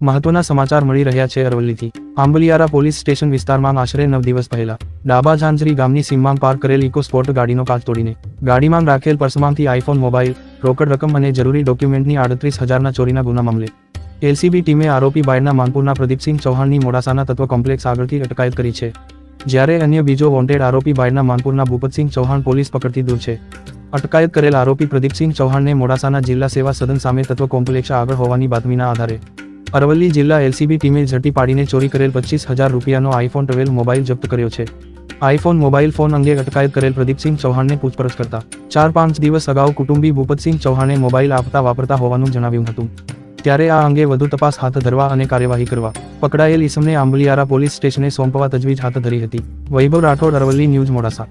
મહત્વના સમાચાર મળી રહ્યા છે અરવલ્લીથી. આંબલિયારા પોલીસ સ્ટેશન વિસ્તારમાં આશરે નવ દિવસ પહેલા, ડાબા ઝાંઝરી ગામની સીમમાં પાર્ક કરેલ ઇકો સ્પોર્ટ ગાડીનો કાચ તોડીને, ગાડીમાં રાખેલ પર્સમાંથી આઈફોન મોબાઈલ, રોકડ રકમ અને જરૂરી ડોક્યુમેન્ટની આડત્રીસ હજારના ચોરીના ગુના મામલે. એલસીબી ટીમે આરોપી બાયડના માનપુરના પ્રદીપસિંહ ચૌહાણની મોડાસાના તત્વ કોમ્પ્લેક્સ આગળથી અટકાયત કરી છે. જ્યારે અન્ય બીજો વોન્ટેડ આરોપી બાયડના માનપુરના ભૂપતસિંહ ચૌહાણ પોલીસ પકડતી દૂર છે. અટકાયત કરેલ આરોપી પ્રદીપસિંહ ચૌહાણને મોડાસાના જિલ્લા સેવા સદન સામે તત્વ કોમ્પ્લેક્ષ આગળ હોવાની બાતમીના આધારે. અરવલ્લી જિલ્લા એલસીબી ટીમે ઝડપી પાડીને ચોરી કરેલ પચીસ હજાર રૂપિયાનો આઈફોન ટ્વેલ્વ મોબાઈલ જપ્ત કર્યો છે. આઈફોન મોબાઈલ ફોન અંગે અટકાયત કરેલ પ્રદીપસિંહ ચૌહાણને પૂછપરછ કરતા. ચાર પાંચ દિવસ અગાઉ કુટુંબી ભૂપતસિંહ ચૌહાણે મોબાઈલ આપતા વાપરતા હોવાનું જણાવ્યું હતું. ત્યારે આ અંગે વધુ તપાસ હાથ ધરવા અને કાર્યવાહી કરવા પકડાયેલ ઈસમને આંબલિયારા પોલીસ સ્ટેશને સોંપવા તજવીજ હાથ ધરી હતી. વૈભવ રાઠોડ અરવલ્લી ન્યૂઝ મોડાસા.